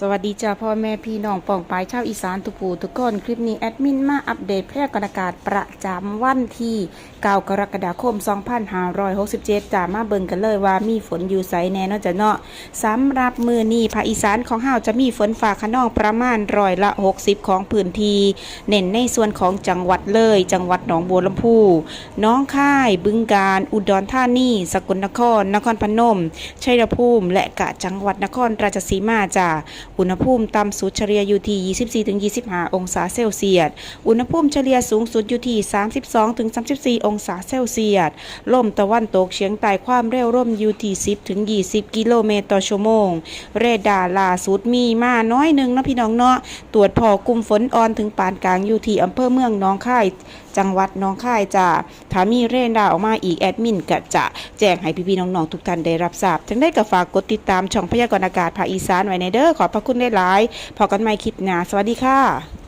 สวัสดีจ้าพ่อแม่พี่น้องป่องปายชาวอีสานทุกผู้ทุกคนคลิปนี้แอดมินมาอัปเดตแพร่กรณากาศประจำวันที่9กรกฎาคม 2567จ้ามาเบิ่งกันเลยว่ามีฝนอยู่ไสแน่นาะจ้ะเนาะสำหรับมือนี้ภาคอีสานของเฮาจะมีฝนฟ้าขนองประมาณร้อยละ 60 ของพื้นที่เน้นในส่วนของจังหวัดเลย จังหวัดหนองบัวลำพูน้องค่าย บึงกาฬอุดรธานีสกลนคร นครพนมชัยภูมิ และกะจังหวัดนครราชสีมาจ้าอุณหภูมิต่ำสุดเฉลี่ยอยู่ที่ 24-25 องศาเซลเซียส อุณหภูมิเฉลี่ยสูงสุดอยู่ที่ 32-34 องศาเซลเซียส ลมตะวันตกเฉียงใต้ความเร็วร่มอยู่ที่ 10-20 กิโลเมตรต่อชั่วโมง เรดาร์ล่าสุดมีมาน้อยหนึ่งนะพี่น้องเนาะ ตรวจพอกลุ่มฝนอ่อนถึงปานกลางอยู่ที่อำเภอเมืองน้องค่ายจังหวัดน้องค่ายจ้าถ้ามีเรดาร์ออกมาอีกแอดมินก็จะแจ้งให้พี่ๆน้องๆทุกท่านได้รับทราบจังได้ก็ฝากกดติดตามช่องพยากรณ์อากาศภาคอีสานไว้ในเด้อขอบพระคุณได้หลายพอกันใหม่คลิปหน้าสวัสดีค่ะ